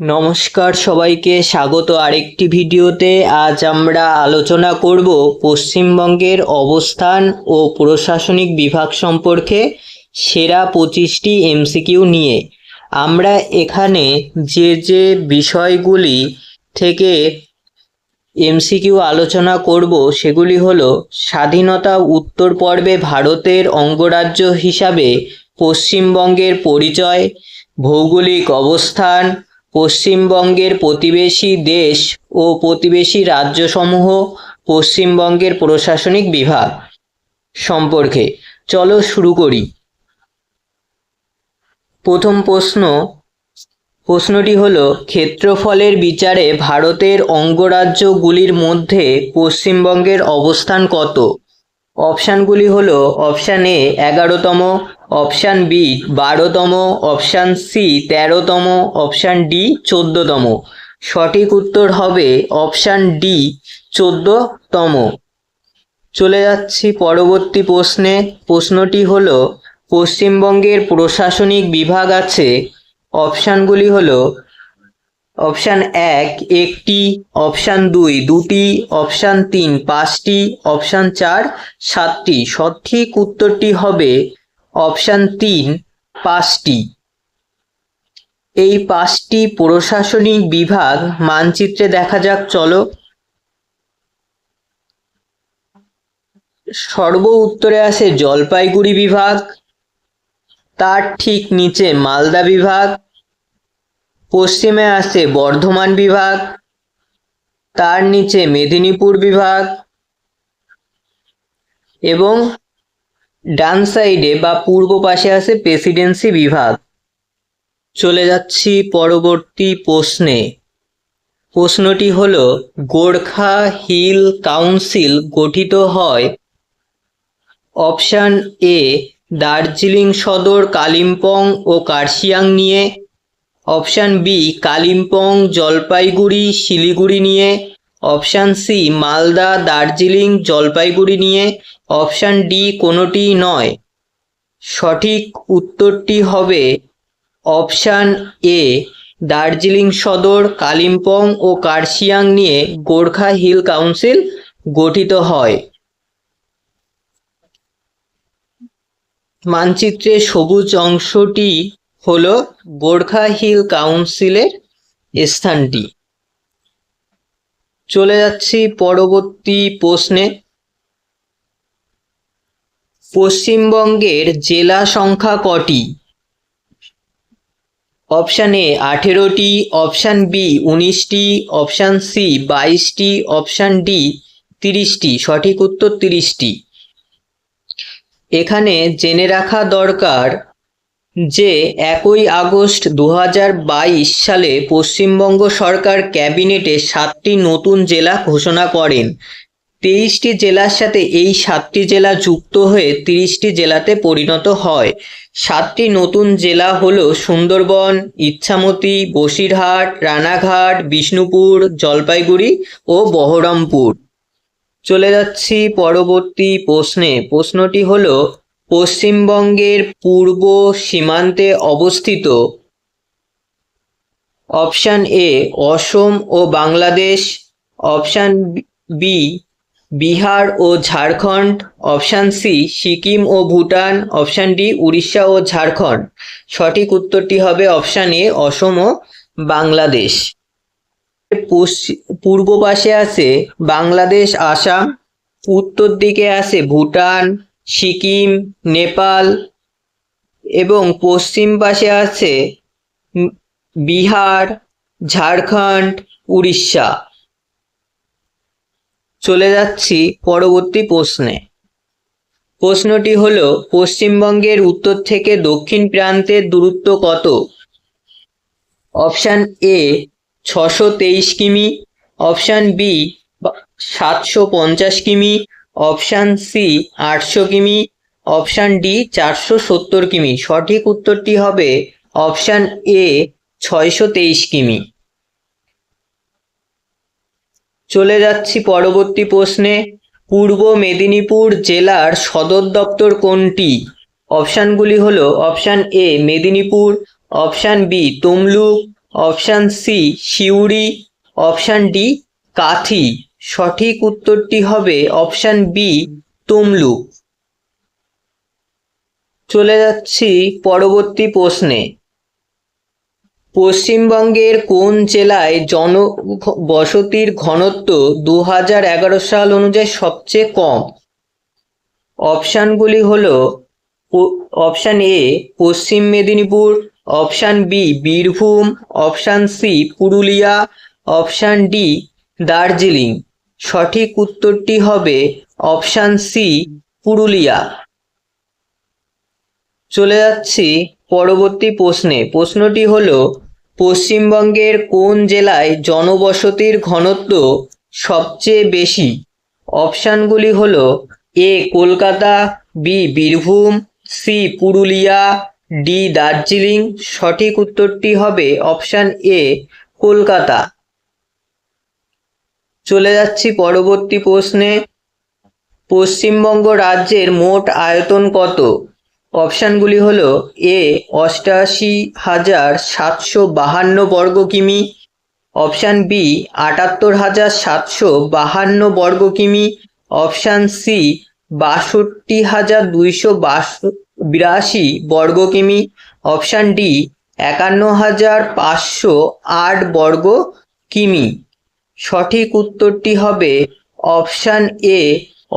নমস্কার সবাইকে, স্বাগত আরেকটি ভিডিওতে। আজ আমরা আলোচনা করব পশ্চিমবঙ্গের অবস্থান ও প্রশাসনিক বিভাগ সম্পর্কে সেরা পঁচিশটি এমসিকিউ নিয়ে। আমরা এখানে যে যে বিষয়গুলি থেকে এমসিকিউ আলোচনা করব, সেগুলি হলো স্বাধীনতা উত্তর পর্বে ভারতের অঙ্গরাজ্য হিসাবে পশ্চিমবঙ্গের পরিচয়, ভৌগোলিক অবস্থান পশ্চিমবঙ্গের প্রতিবেশী দেশ ও প্রতিবেশী রাজ্যসমূহ পশ্চিমবঙ্গের প্রশাসনিক বিভাগ সম্পর্কে। চলো শুরু করি। প্রথম প্রশ্ন, প্রশ্নটি হলো, ক্ষেত্রফলের বিচারে ভারতের অঙ্গরাজ্যগুলির মধ্যে পশ্চিমবঙ্গের অবস্থান কত? অপশানগুলি হলো অপশান এ এগারোতম, অপশান বি বারোতম, অপশান সি তেরোতম, অপশান ডি চোদ্দতম। সঠিক উত্তর হবে অপশান ডি চোদ্দতম। চলে যাচ্ছি পরবর্তী প্রশ্নে। প্রশ্নটি হলো, পশ্চিমবঙ্গের প্রশাসনিক বিভাগ আছে। অপশানগুলি হলো অপশান এক, একটি, অপশান দুই, দুটি, অপশান তিন, পাঁচটি, অপশান চার, সাতটি। সঠিক উত্তরটি হবে অপশান তিন, পাঁচটি। এই পাঁচটি প্রশাসনিক বিভাগ মানচিত্রে দেখা যাক, চলো। সর্ব উত্তরে আসে জলপাইগুড়ি বিভাগ, তার ঠিক নিচে মালদা বিভাগ পশ্চিমে আসে বর্ধমান বিভাগ, তার নিচে মেদিনীপুর বিভাগ এবং ডান সাইডে বা পূর্ব পাশে আসে প্রেসিডেন্সি বিভাগ। চলে যাচ্ছি পরবর্তী প্রশ্নে। প্রশ্নটি হলো, গোর্খা হিল কাউন্সিল গঠিত হয় অপশান এ, দার্জিলিং সদর কালিম্পং ও কার্শিয়াং নিয়ে। অপশান বি, কালিম্পং, জলপাইগুড়ি, শিলিগুড়ি নিয়ে। অপশান সি, মালদা, দার্জিলিং, জলপাইগুড়ি নিয়ে। অপশান ডি, কোনোটি নয়। সঠিক উত্তরটি হবে অপশান এ, দার্জিলিং সদর, কালিম্পং ও কার্শিয়াং নিয়ে গোর্খা হিল কাউন্সিল গঠিত হয়। মানচিত্রে সবুজ অংশটি হল গোর্খা হিল কাউন্সিলের স্থানটি। চলে যাচ্ছি পরবর্তী প্রশ্নে। পশ্চিমবঙ্গের জেলা সংখ্যা কটি? অপশান এ আঠেরোটি, অপশান বি উনিশটি, অপশান সি বাইশটি, অপশান ডি তিরিশটি, সঠিক উত্তর তিরিশটি। এখানে জেনে রাখা দরকার যে একই আগস্ট দু সালে পশ্চিমবঙ্গ সরকার ক্যাবিনেটে সাতটি নতুন জেলা ঘোষণা করেন। তেইশটি জেলার সাথে এই সাতটি জেলা যুক্ত হয়ে তিরিশটি জেলাতে পরিণত হয়। সাতটি নতুন জেলা হল সুন্দরবন, ইচ্ছামতি, বসিরহাট, রানাঘাট, বিষ্ণুপুর, জলপাইগুড়ি ও বহরমপুর। চলে যাচ্ছি পরবর্তী প্রশ্নে। প্রশ্নটি হলো পশ্চিমবঙ্গের পূর্ব সীমান্তে অবস্থিত। অপশান এ, অসম ও বাংলাদেশ। অপশান বি, বিহার ও ঝাড়খণ্ড। অপশান সি, সিকিম ও ভুটান। অপশান ডি, উড়িষ্যা ও ঝাড়খণ্ড। সঠিক উত্তরটি হবে অপশান এ, অসম ও বাংলাদেশ। পূর্ব পাশে আছে বাংলাদেশ, আসাম। উত্তর দিকে আছে ভুটান। সিকিম, নেপাল এবং পশ্চিম পাশে আছে বিহার, ঝাড়খণ্ড, উড়িষ্যা। চলে যাচ্ছি পরবর্তী প্রশ্নে। প্রশ্নটি হলো, পশ্চিমবঙ্গের উত্তর থেকে দক্ষিণ প্রান্তের দূরত্ব কত? অপশান এ, ছশো তেইশ কিমি। অপশান বি সাতশো পঞ্চাশ কিমি। অপশান সি আটশো কিমি, অপশান ডি চারশো সত্তর কিমি। সঠিক উত্তরটি হবে অপশান এ ছয়শো তেইশ কিমি। চলে যাচ্ছি পরবর্তী প্রশ্নে। পূর্ব মেদিনীপুর জেলার সদর দপ্তর কোনটি? অপশানগুলি হলো option A Medinipur, option B Tamluk, option C Suri, option D Kanthi. সঠিক উত্তরটি হবে অপশান বি তমলুক। চলে যাচ্ছি পরবর্তী প্রশ্নে। পশ্চিমবঙ্গের কোন জেলায় জন বসতির ঘনত্ব দু এগারো সাল অনুযায়ী সবচেয়ে কম? অপশানগুলি হল option A Paschim Medinipur, option B Birbhum, option C Purulia, option D Darjeeling. সঠিক উত্তরটি হবে অপশান সি পুরুলিয়া। চলে যাচ্ছি পরবর্তী প্রশ্নে। প্রশ্নটি হল, পশ্চিমবঙ্গের কোন জেলায় জনবসতির ঘনত্ব সবচেয়ে বেশি? অপশানগুলি হল, A Kolkata, B Birbhum, C Purulia, D Darjeeling. সঠিক উত্তরটি হবে অপশান এ, কলকাতা। চলে যাচ্ছি পরবর্তী প্রশ্নে। পশ্চিমবঙ্গ রাজ্যের মোট আয়তন কত? অপশানগুলি হলো এ, অষ্টাশি হাজার সাতশো বাহান্ন বর্গ কিমি। অপশান বি, আটাত্তর হাজার সাতশো বাহান্ন বর্গ কিমি। অপশান সি, বাষট্টি হাজার দুইশো বিরাশি বর্গ কিমি। অপশান ডি, একান্ন হাজার পাঁচশো আট বর্গ কিমি। সঠিক উত্তরটি হবে অপশান এ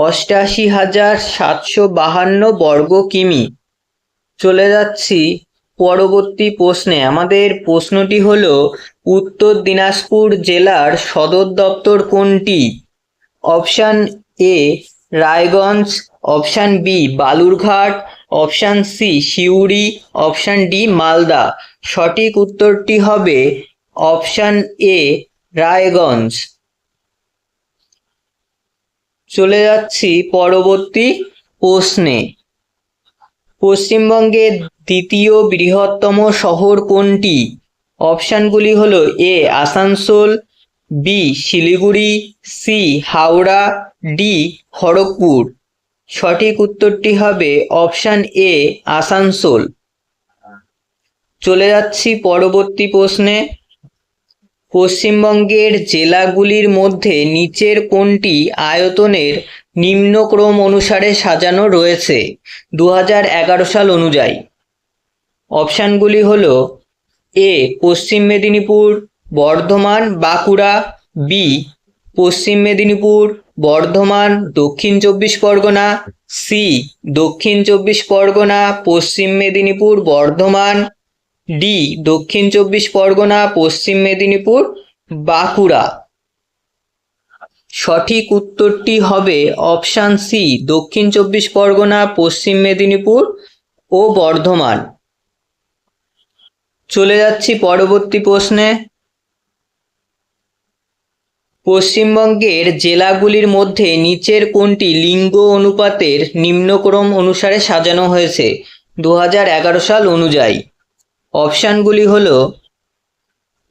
অষ্টাশি হাজার সাতশো বাহান্ন বর্গ কিমি। চলে যাচ্ছি পরবর্তী প্রশ্নে। আমাদের প্রশ্নটি হলো, উত্তর দিনাজপুর জেলার সদর দপ্তর কোনটি? Option A Raiganj, option B Balurghat, option C Suri, option D Malda. সঠিক উত্তরটি হবে অপশান এ রায়গঞ্জ। চলে যাচ্ছি পরবর্তী প্রশ্নে। পশ্চিমবঙ্গের দ্বিতীয় বৃহত্তম শহর কোনটি? অপশানগুলি হলো A, Asansol, B, Siliguri, C, Howrah, D, Kharagpur. সঠিক উত্তরটি হবে অপশান এ, আসানসোল। চলে যাচ্ছি পরবর্তী প্রশ্নে। পশ্চিমবঙ্গের জেলাগুলির মধ্যে নিচের কোনটি আয়তনের নিম্নক্রম অনুসারে সাজানো রয়েছে? দু হাজার এগারো সাল অনুযায়ী। অপশানগুলি হল এ, পশ্চিম মেদিনীপুর, বর্ধমান, বাঁকুড়া, বি, পশ্চিম মেদিনীপুর, বর্ধমান, দক্ষিণ চব্বিশ পরগনা, সি, দক্ষিণ চব্বিশ পরগনা, পশ্চিম মেদিনীপুর, বর্ধমান ডি, দক্ষিণ চব্বিশ পরগনা, পশ্চিম মেদিনীপুর, বাঁকুড়া। সঠিক উত্তরটি হবে অপশান সি, দক্ষিণ চব্বিশ পরগনা, পশ্চিম মেদিনীপুর ও বর্ধমান। চলে যাচ্ছি পরবর্তী প্রশ্নে। পশ্চিমবঙ্গের জেলাগুলির মধ্যে নিচের কোনটি লিঙ্গ অনুপাতের নিম্নক্রম অনুসারে সাজানো হয়েছে? দু হাজার এগারো সাল অনুযায়ী। অপশানগুলি হলো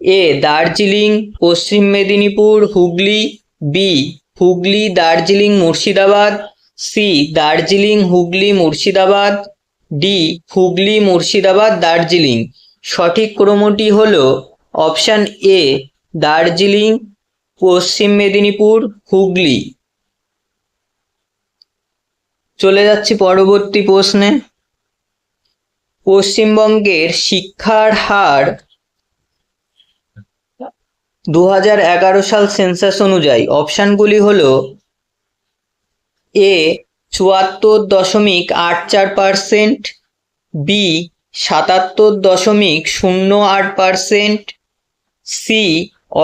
A, Darjeeling, Paschim Medinipur, Hooghly, B, Hooghly, Darjeeling, Murshidabad, C, Darjeeling, Hooghly, Murshidabad, D, Hooghly, Murshidabad, Darjeeling. সঠিক ক্রমটি হলো অপশান এ, দার্জিলিং, পশ্চিম মেদিনীপুর, হুগলি। চলে যাচ্ছি পরবর্তী প্রশ্নে। পশ্চিমবঙ্গের শিক্ষার হার দু হাজার এগারো সাল সেন্সাস অনুযায়ী। অপশানগুলি হলো এ, চুয়াত্তর দশমিক আট চার পার্সেন্ট বি, সাতাত্তর দশমিক শূন্য আট পার্সেন্ট সি,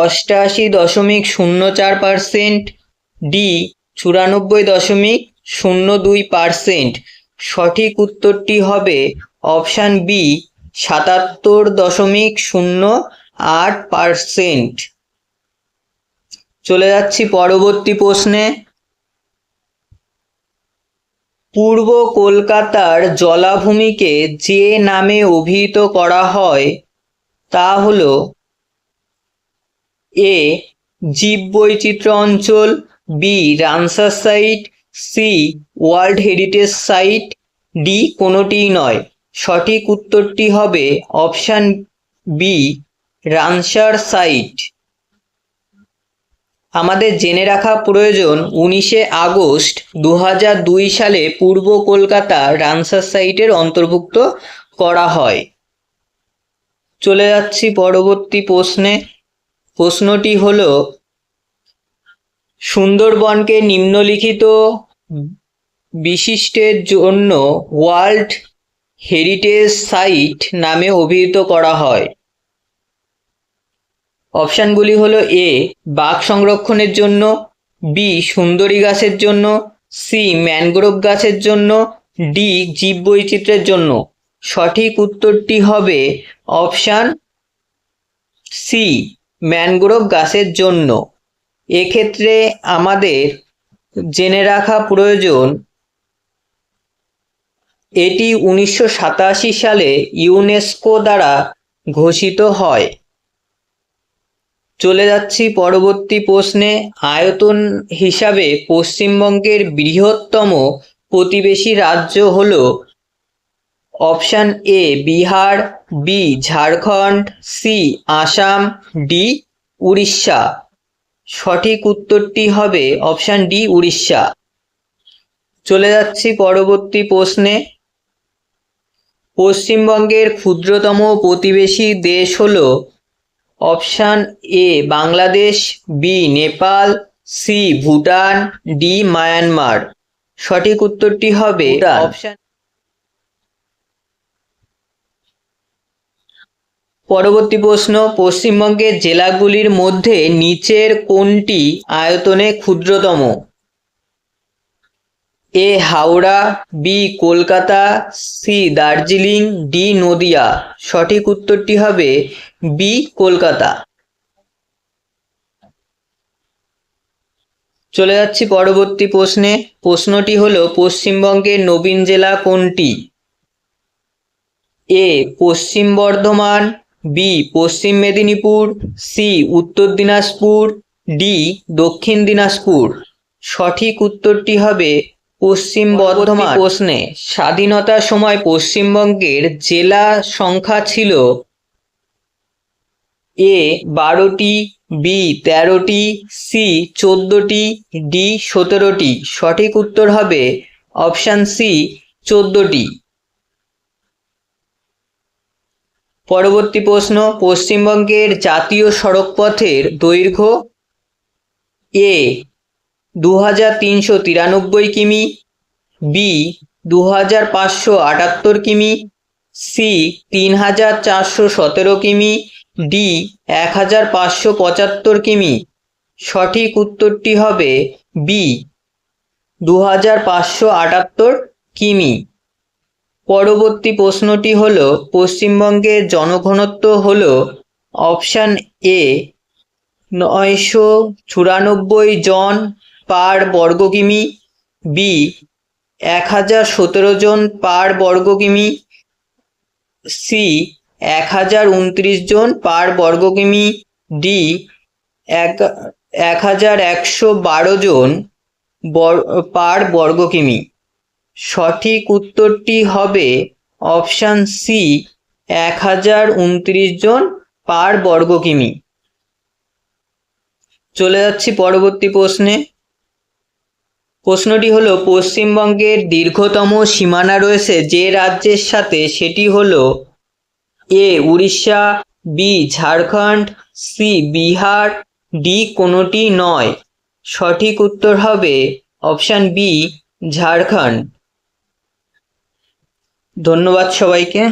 অষ্টাশি দশমিক শূন্য চার পার্সেন্ট ডি, চুরানব্বই দশমিক শূন্য দুই পার্সেন্ট সঠিক উত্তরটি হবে অপশান বি, সাতাত্তর দশমিক শূন্য আট পারসেন্ট। চলে যাচ্ছি পরবর্তী প্রশ্নে। পূর্ব কলকাতার জলাভূমিকে যে নামে অভিহিত করা হয়, তা হল এ, জীববৈচিত্র্য অঞ্চল, B, Ramsar site, C, world heritage site, D, কোনোটিই নয়। সঠিক উত্তরটি হবে অপশান বি, রানসার সাইট। আমাদের জেনে রাখা প্রয়োজন, উনিশে আগস্ট দু সালে পূর্ব কলকাতা রানসার সাইটের অন্তর্ভুক্ত করা হয়। চলে যাচ্ছি পরবর্তী প্রশ্নে। প্রশ্নটি হল, সুন্দরবনকে নিম্নলিখিত বিশিষ্টের জন্য ওয়ার্ল্ড হেরিটেজ সাইট নামে অভিহিত করা হয়। অপশানগুলি হলো এ, বাঘ সংরক্ষণের জন্য, বি, সুন্দরী গাছের জন্য, সি, ম্যানগ্রোভ গাছের জন্য, ডি, জীব জীববৈচিত্র্যের জন্য। সঠিক উত্তরটি হবে অপশান সি, ম্যানগ্রোভ গাছের জন্য। এক্ষেত্রে আমাদের জেনে রাখা প্রয়োজন এটি উনিশশো সাতাশি সালে ইউনেস্কো দ্বারা ঘোষিত হয়। চলে যাচ্ছি পরবর্তী প্রশ্নে। আয়তন হিসাবে পশ্চিমবঙ্গের বৃহত্তম প্রতিবেশী রাজ্য হল option A Bihar, B Jharkhand, C Assam, D Odisha. সঠিক উত্তরটি হবে অপশান ডি উড়িষ্যা। চলে যাচ্ছি পরবর্তী প্রশ্নে। পশ্চিমবঙ্গের ক্ষুদ্রতম প্রতিবেশী দেশ হল option A Bangladesh B Nepal C Bhutan D Myanmar. সঠিক উত্তরটি হবে অপশান পরবর্তী প্রশ্ন পশ্চিমবঙ্গের জেলাগুলির মধ্যে নিচের কোনটি আয়তনে ক্ষুদ্রতম? A Howrah, B Kolkata, C Darjeeling, D Nadia. সঠিক উত্তরটি হবে বি কলকাতা। চলে যাচ্ছি পরবর্তী প্রশ্নে। প্রশ্নটি হলো, পশ্চিমবঙ্গের নবীন জেলা কোনটি? এ, পশ্চিম বর্ধমান, বি, পশ্চিম মেদিনীপুর, সি, উত্তর দিনাজপুর, ডি, দক্ষিণ দিনাজপুর। সঠিক উত্তরটি হবে পশ্চিম বর্ধমান প্রশ্নে স্বাধীনতার সময় পশ্চিমবঙ্গের জেলা সংখ্যা ছিল এ বারোটি বি তেরোটি সি চোদ্দোটি ডি সতেরোটি। সঠিক উত্তর হবে অপশান সি চোদ্দোটি। পরবর্তী প্রশ্ন পশ্চিমবঙ্গের জাতীয় সড়কপথের দৈর্ঘ্য এ দু হাজার তিনশো তিরানব্বই কিমি, বি দু হাজার পাঁচশো আটাত্তর কিমি, সি তিন হাজার চারশো সতেরো কিমি, ডি এক হাজার পাঁচশো পঁচাত্তর কিমি। সঠিক উত্তরটি হবে বি দু হাজার পাঁচশো আটাত্তর কিমি। পরবর্তী প্রশ্নটি হল পশ্চিমবঙ্গের জনঘনত্ব হল অপশান এ নয়শো চুরানব্বই জন পার বর্গ কিমি? বি, এক হাজার সতেরো জন পার বর্গ কিমি। সি, এক হাজার উনত্রিশ জন পার বর্গ কিমি। ডি, এক এক হাজার একশো বারো জন পার বর্গ কিমি। সঠিক উত্তরটি হবে অপশান সি, এক হাজার উনত্রিশ জন পার বর্গ কিমি। চলে যাচ্ছি পরবর্তী প্রশ্নে। প্রশ্নটি হলো, পশ্চিমবঙ্গের দীর্ঘতম সীমানা রয়েছে যে রাজ্যের সাথে, সেটি হলো A, Odisha, B, Jharkhand, C, Bihar, D, কোনোটি নয়। সঠিক উত্তর হবে অপশান বি, ঝাড়খণ্ড। ধন্যবাদ সবাইকে।